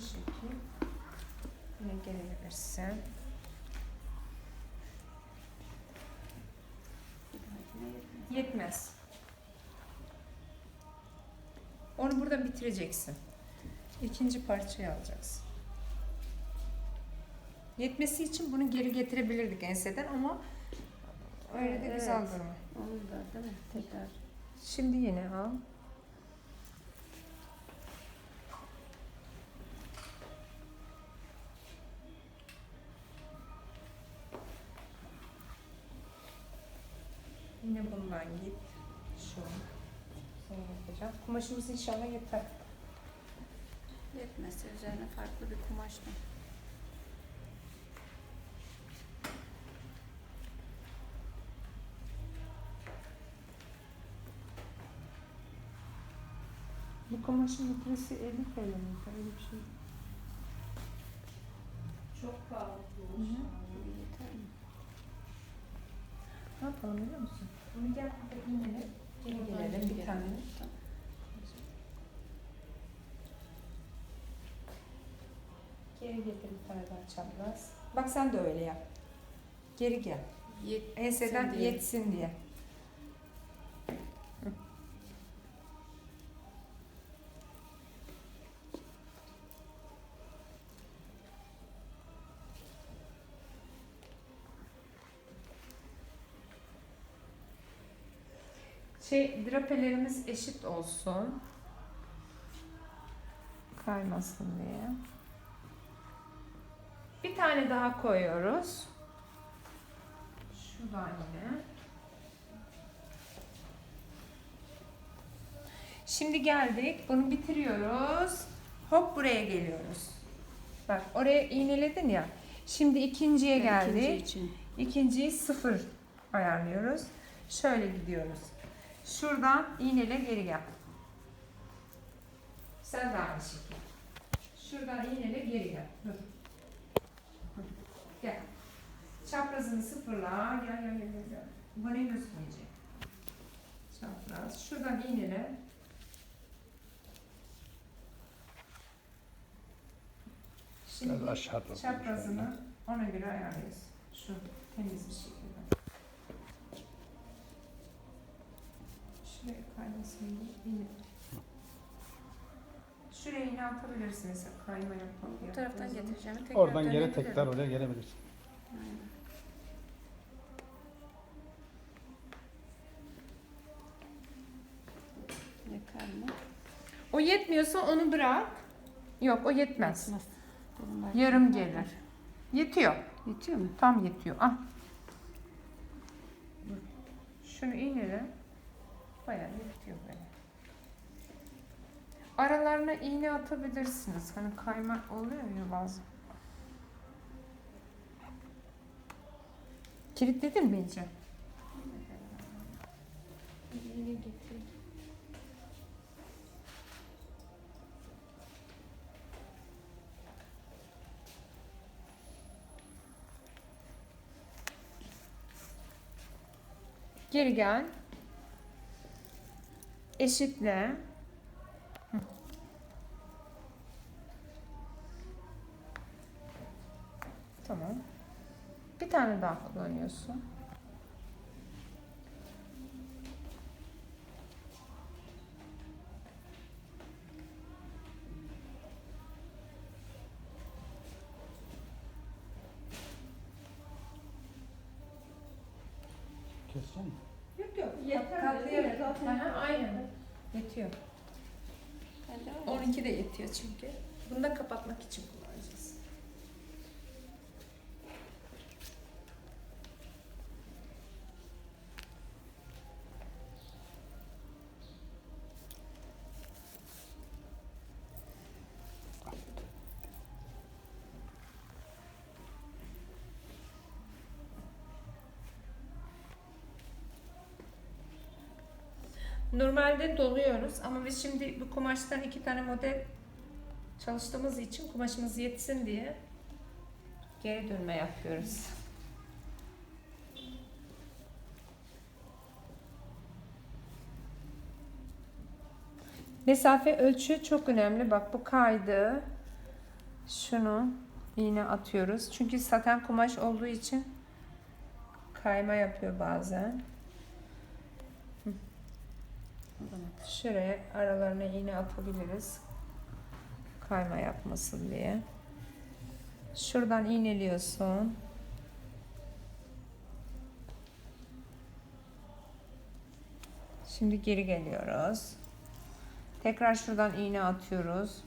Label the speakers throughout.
Speaker 1: Bu şekil. Yine gelebilirsin. Yetmez. Onu burada bitireceksin. İkinci parçayı alacaksın. Yetmesi için bunu geri getirebilirdik enseden ama öyle de
Speaker 2: Evet.
Speaker 1: güzel durmuyor.
Speaker 2: Onu da değil mi? Tekrar.
Speaker 1: Şimdi yine al. Yine bundan git. Şu. Sonra yapacağım. Kumaşımız inşallah yeter.
Speaker 2: Yetmezse üzerine farklı bir kumaşla.
Speaker 1: Bu kumaşın litresi 50 TL? Öyle bir şey.
Speaker 3: Çok pahalı.
Speaker 1: Hı hı.
Speaker 2: Yeter mi?
Speaker 1: Ne yapalım biliyor musun? Bunu gel burada geri gelelim bir tane. Geri getir bir tane daha çapraz. Bak sen de öyle yap. Geri gel.
Speaker 2: Yetsin
Speaker 1: Enseden
Speaker 2: diye.
Speaker 1: yetsin diye. Şey, drapelerimiz eşit olsun. Kaymasın diye. Bir tane daha koyuyoruz. Şuradan yine. Şimdi geldik. Bunu bitiriyoruz. Hop buraya geliyoruz. Bak oraya iğneledin ya. Şimdi ikinciye
Speaker 2: İkinci
Speaker 1: geldik.
Speaker 2: için.
Speaker 1: İkinciyi sıfır ayarlıyoruz. Şöyle gidiyoruz. Şuradan iğneyle geri gel. Sen de aynı şekilde. Şuradan iğneyle geri gel. Dur. Gel. Çaprazını sıfırla. Gel gel gel gel. Bu ne gözükmeyecek. Çapraz. Şuradan iğneyle. Şimdi çaprazını ona göre ayarlıyoruz. Şu temiz bir şekilde. Şuraya kaymasın diye iğne. Şuraya iğne atabilirsiniz. Kayma yapmak.
Speaker 2: Bu taraftan getireceğim. Tekrar
Speaker 4: Oradan geri
Speaker 2: dönebilirim.
Speaker 4: tekrar oraya gelebilirsin.
Speaker 2: Aynen. Yeter mi?
Speaker 1: O yetmiyorsa onu bırak. Yok o yetmez.
Speaker 2: Yetmez.
Speaker 1: Yarım gelir. Yetiyor.
Speaker 2: Yetiyor mu?
Speaker 1: Tam yetiyor. Ah. Şunu iğnele. Bayağı yetiyor böyle. Aralarına iğne atabilirsiniz. Hani kayma oluyor ya bazen. Kilitledin mi iyice?
Speaker 2: İğne.
Speaker 1: Geri gel. Eşitle. Tamam. Bir tane daha kullanıyorsun.
Speaker 4: Kesecek mi?
Speaker 3: Yeter.
Speaker 1: Aha, aynen. Yetiyor.
Speaker 2: Bence var.
Speaker 1: 12 de yetiyor çünkü. Bunu da kapatmak için. Normalde doluyoruz ama biz şimdi bu kumaştan iki tane model çalıştığımız için kumaşımız yetsin diye geri dönme yapıyoruz. Mesafe ölçü çok önemli. Bak bu kaydı. Şunu iğne atıyoruz. Çünkü saten kumaş olduğu için kayma yapıyor bazen. Hı. Şuraya aralarına iğne atabiliriz. Kayma yapmasın diye. Şuradan iğneliyorsun. Şimdi geri geliyoruz. Tekrar şuradan iğne atıyoruz.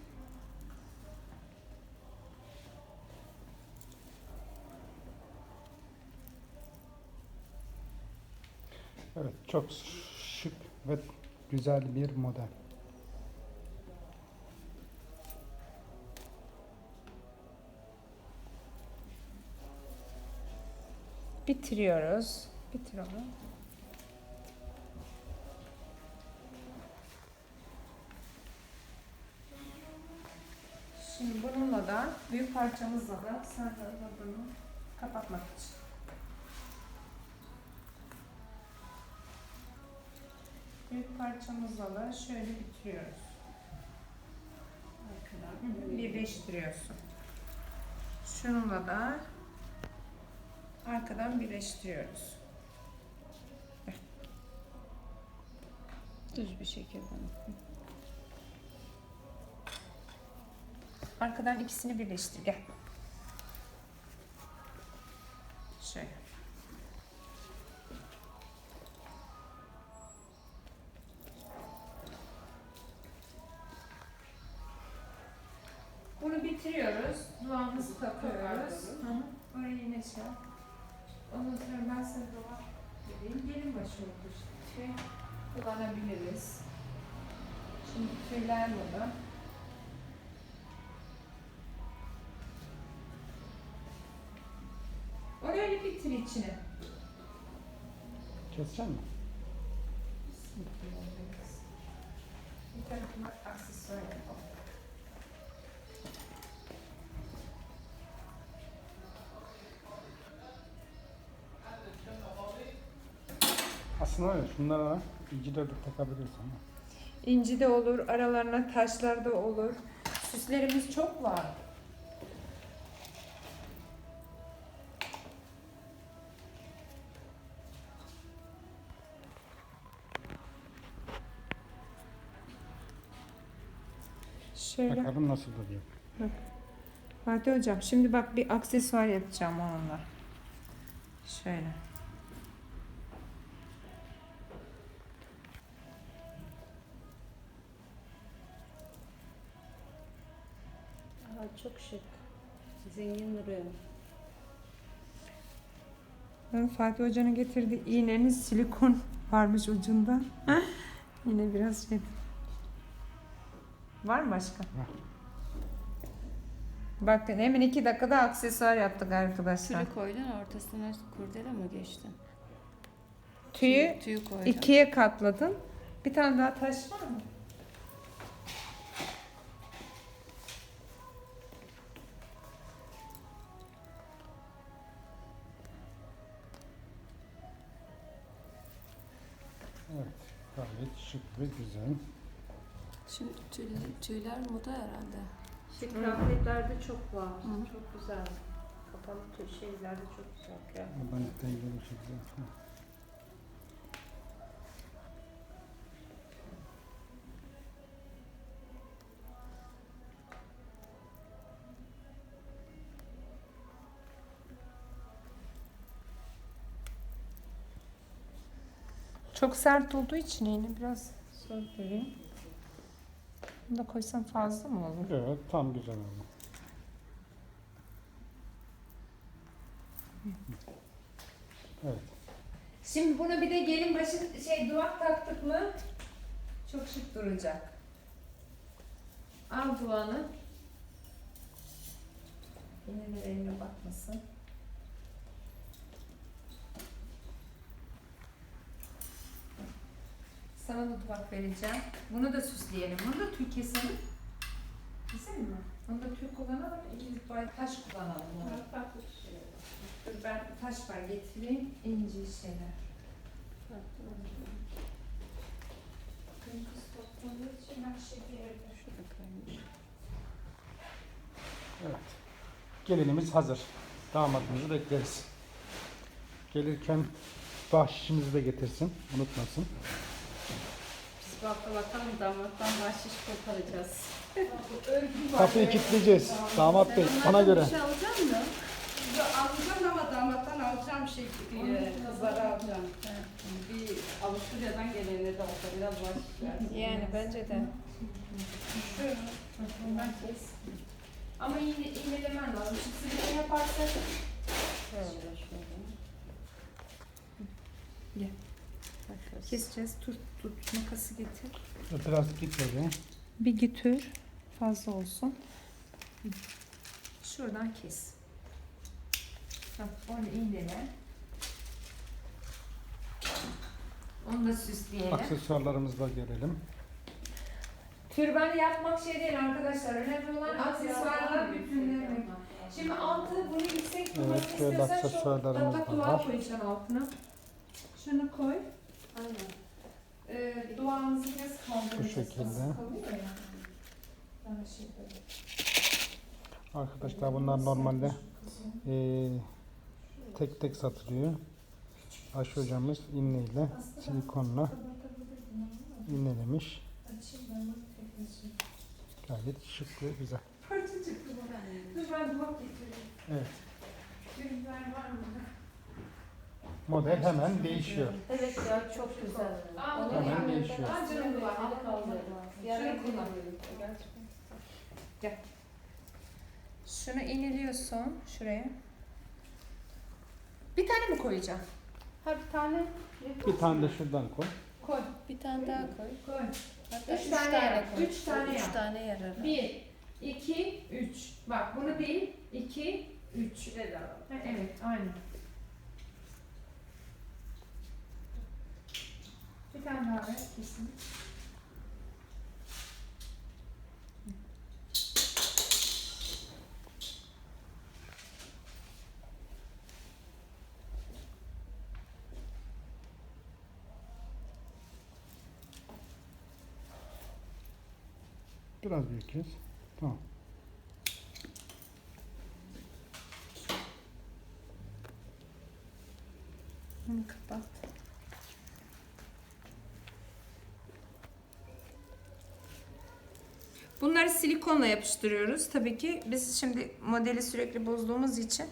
Speaker 4: Evet, çok şık ve güzel bir model.
Speaker 1: Bitiriyoruz. Bitir onu. Şimdi bununla da büyük parçamızla da de bunu kapatmak için. Büyük parçamızla da şöyle bitiriyoruz.
Speaker 3: Arkadan.
Speaker 1: Birleştiriyorsun. Şununla da arkadan birleştiriyoruz.
Speaker 2: Düz bir şekilde.
Speaker 1: Arkadan ikisini birleştir. Gel. Şöyle. Bitiriyoruz. Duamızı takıyoruz. Hı hı. Oraya yine şey. Ondan sonra ben sana dua vereyim. Gelin başı oldu işte. Tüy kullanabiliriz. Şimdi tüyler burada. Onu öyle bitir içine.
Speaker 4: Kesecek mi?
Speaker 1: Bir tarafına aksesuar yapalım.
Speaker 4: Aslında öyle. Şunlara iyice de takabilirsin. ama.
Speaker 1: İnci de olur, aralarına taşlar da olur. Süslerimiz çok var. Şöyle.
Speaker 4: Bakalım nasıl duruyor.
Speaker 1: Fatih hocam şimdi bak bir aksesuar yapacağım onunla. Şöyle.
Speaker 3: Çok şık. Zengin duruyor.
Speaker 1: Ben Fatih Hoca'nın getirdiği iğnenin silikon varmış ucunda. Yine biraz şey. Var mı başka?
Speaker 4: Var.
Speaker 1: Bakın hemen iki dakikada aksesuar yaptık arkadaşlar.
Speaker 2: Tülü koydun ortasına kurdele mi geçtin?
Speaker 1: Tüyü
Speaker 2: Tüyü koydun.
Speaker 1: ikiye katladın. Bir tane daha taş var mı?
Speaker 4: Gayet şık ve güzel.
Speaker 2: Şimdi tüyler, tüyler moda herhalde.
Speaker 3: Şık kıyafetlerde çok var.
Speaker 2: Hı.
Speaker 3: Çok güzel. Kapalı tür şeylerde çok güzel kıyafet.
Speaker 4: Buradan dengeli bir şekilde.
Speaker 1: Çok sert olduğu için yine biraz zor göreyim. Bunu da koysam fazla mı olur?
Speaker 4: Evet, tam güzel oldu. Evet.
Speaker 1: Şimdi buna bir de gelin başı şey duvak taktık mı çok şık duracak. Al duvanı. Yine de eline bakmasın. Sana da duvak vereceğim. Bunu da süsleyelim. Bunu da tüy keselim. Keselim mi? Bunu da tüy kullanalım. İkimiz böyle taş kullanalım. bunu.
Speaker 3: Farklı şeyler.
Speaker 1: Dur ben taş var getireyim. İnci şeyler. Kız topladığı için her şey bir yerde.
Speaker 4: Evet. Gelinimiz hazır. Damadımızı bekleriz. Gelirken bahşişimizi de getirsin. Unutmasın.
Speaker 3: Bakalım damattan bahşiş koparacağız.
Speaker 4: Kapıyı kilitleyeceğiz. Damat Bey ona göre.
Speaker 3: Bir şey alacak mı? Alacağım ama damattan alacağım şey e, kızlara alacağım. Bir Avusturya'dan gelene de olsa biraz bahşiş versin.
Speaker 1: Yani bence de. Şu. Bundan kes. Ama iğne, iğnelemen lazım. Şimdi silikon yaparsak
Speaker 3: Şöyle şöyle.
Speaker 1: Gel. Keseceğiz. Tut tut makası getir.
Speaker 4: Biraz git oraya.
Speaker 1: Bir götür. Fazla olsun. Şuradan kes. Tamam, onu iğnele. Onu da süsleyelim.
Speaker 4: Aksesuarlarımızı da görelim.
Speaker 1: Türbanı yapmak şey değil arkadaşlar. Önemli olan aksesuarlar bütünlemek. Şimdi altı bunu yüksek
Speaker 4: Evet,
Speaker 1: istiyorsan şu
Speaker 4: aksesuarlarımız
Speaker 1: tatlak
Speaker 4: da
Speaker 1: dua
Speaker 4: var.
Speaker 1: koyacaksın altına. Şunu koy.
Speaker 3: Aynen.
Speaker 1: Ee, biraz kaldıracağız.
Speaker 4: Bu şekilde.
Speaker 1: Nasıl kalıyor ya? Daha şey böyle.
Speaker 4: Arkadaşlar bunlar normalde eee, tek tek satılıyor. Ayşe hocamız iğneyle, silikonla iğnelemiş.
Speaker 1: Açayım ben bunu tekrar.
Speaker 4: Gayet şık ve güzel.
Speaker 1: Parça çıktı bana. Dur ben duvak getireyim.
Speaker 4: Evet.
Speaker 1: Ürünler var mı?
Speaker 4: Model hemen değişiyor.
Speaker 3: Evet ya çok güzel.
Speaker 4: Hemen değişiyor.
Speaker 1: Aa, canım duvak.
Speaker 3: Al kaldı. Yani
Speaker 1: Şunu iniliyorsun şuraya. Bir tane mi koyacaksın?
Speaker 3: Ha bir tane.
Speaker 4: Bir tane de şuradan koy.
Speaker 1: Koy.
Speaker 2: Bir tane daha koy.
Speaker 1: Koy.
Speaker 2: Hatta
Speaker 1: Üç
Speaker 2: üç,
Speaker 1: tane
Speaker 2: tane,
Speaker 1: yap,
Speaker 2: koy.
Speaker 1: üç tane
Speaker 2: Üç
Speaker 1: yap.
Speaker 2: tane yarar.
Speaker 1: Bir, iki, üç. Bak bunu bil. İki, üç. Ha, evet, aynen. Bir tane daha ver kesin.
Speaker 4: Biraz büyüteceğiz. Tamam.
Speaker 1: Bunu kapat. Bunları silikonla yapıştırıyoruz. Tabii ki biz şimdi modeli sürekli bozduğumuz için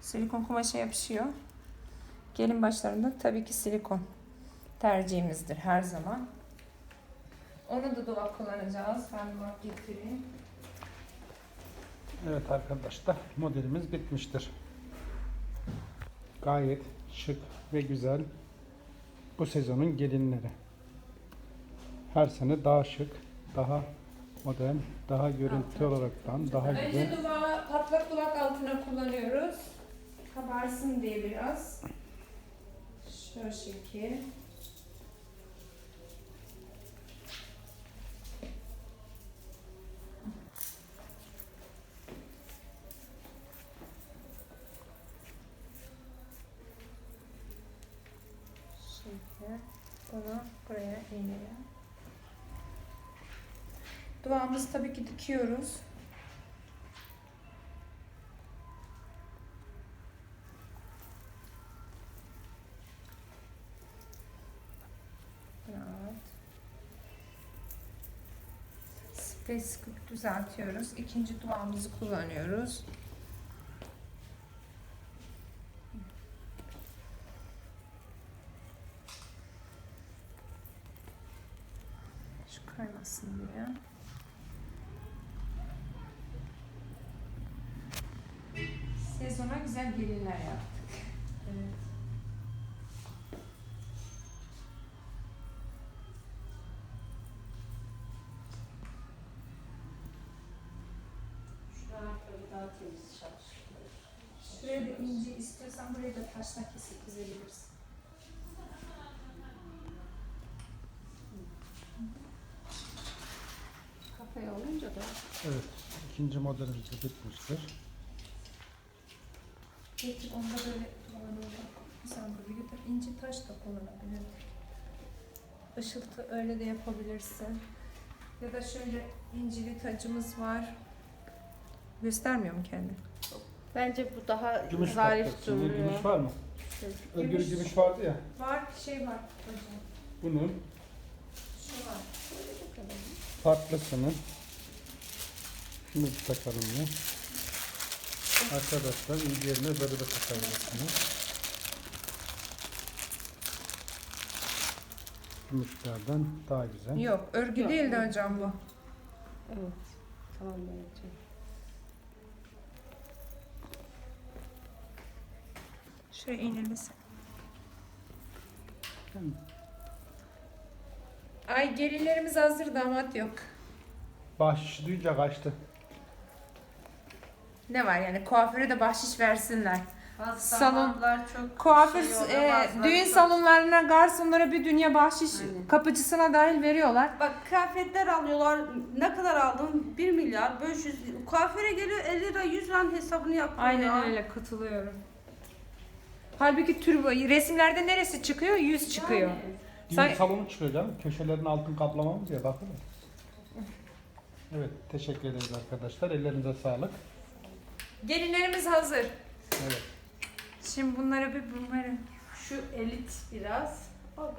Speaker 1: silikon kumaşa yapışıyor. Gelin başlarında tabii ki silikon tercihimizdir her zaman. Onu da dolap kullanacağız. Ben dolap getireyim.
Speaker 4: Evet arkadaşlar modelimiz bitmiştir. Gayet şık ve güzel. Bu sezonun gelinleri. Her sene daha şık, daha modern, daha görüntü olaraktan daha güzel.
Speaker 1: Önce duvağı patlak duvak altına kullanıyoruz. Kabarsın diye biraz. Şöyle şekil. Şimdi bunu buraya iğneyle. Duvağımızı tabii ki dikiyoruz. Sprey sıkıp düzeltiyoruz. İkinci duvağımızı kullanıyoruz.
Speaker 3: Daha temiz çalışıyor.
Speaker 1: Şuraya da ince istiyorsan buraya da taşla kesip dizebilirsin.
Speaker 3: Kafaya olunca da
Speaker 4: Evet, ikinci modelimiz de bitmiştir.
Speaker 1: Getir onu da böyle duvara doğru. Sen böyle götür. İnce taş da kullanabilirsin. Işıltı öyle de yapabilirsin. Ya da şöyle incili tacımız var. Göstermiyor mu kendini?
Speaker 3: Bence bu daha
Speaker 4: Gümüş
Speaker 3: zarif
Speaker 4: takacak. Şimdi
Speaker 3: duruyor.
Speaker 4: gümüş var mı? Örgülü
Speaker 1: Gümüş.
Speaker 4: gümüş vardı ya.
Speaker 1: Var şey var hocam.
Speaker 4: Bunun
Speaker 1: Şu var.
Speaker 4: farklısının şunu bir takalım ya. Arkadaşlar ince yerine böyle de takabilirsiniz. Gümüşlerden daha güzel.
Speaker 1: Yok örgü
Speaker 3: Yok.
Speaker 1: değil de hocam bu.
Speaker 3: Evet. Tamam bence.
Speaker 1: Şuraya iğneniz.
Speaker 4: Yani
Speaker 1: Ay gelinlerimiz hazır damat yok.
Speaker 4: bahşiş duyunca kaçtı.
Speaker 1: Ne var yani kuaföre de bahşiş versinler.
Speaker 3: Bazı
Speaker 1: Salon-
Speaker 3: damatlar çok
Speaker 1: Kuaför
Speaker 3: şey oluyor,
Speaker 1: e,
Speaker 3: bazıları
Speaker 1: düğün
Speaker 3: çok-
Speaker 1: salonlarına garsonlara bir dünya bahşiş
Speaker 3: Aynen.
Speaker 1: kapıcısına dahil veriyorlar.
Speaker 3: Bak kıyafetler alıyorlar. Ne kadar aldın? 1 milyar 500. Kuaföre geliyor 50 lira 100 lira hesabını yapıyor.
Speaker 1: Aynen
Speaker 3: ya.
Speaker 1: öyle katılıyorum. Halbuki tür resimlerde neresi çıkıyor? Yüz çıkıyor.
Speaker 3: Yani.
Speaker 4: Düğün
Speaker 1: Say-
Speaker 4: salonu çıkıyor canım. Köşelerin altın kaplamamız ya bakın. Evet teşekkür ederiz arkadaşlar. Ellerinize sağlık.
Speaker 1: Gelinlerimiz hazır.
Speaker 4: Evet.
Speaker 1: Şimdi bunları bir bunları
Speaker 3: Şu elit biraz.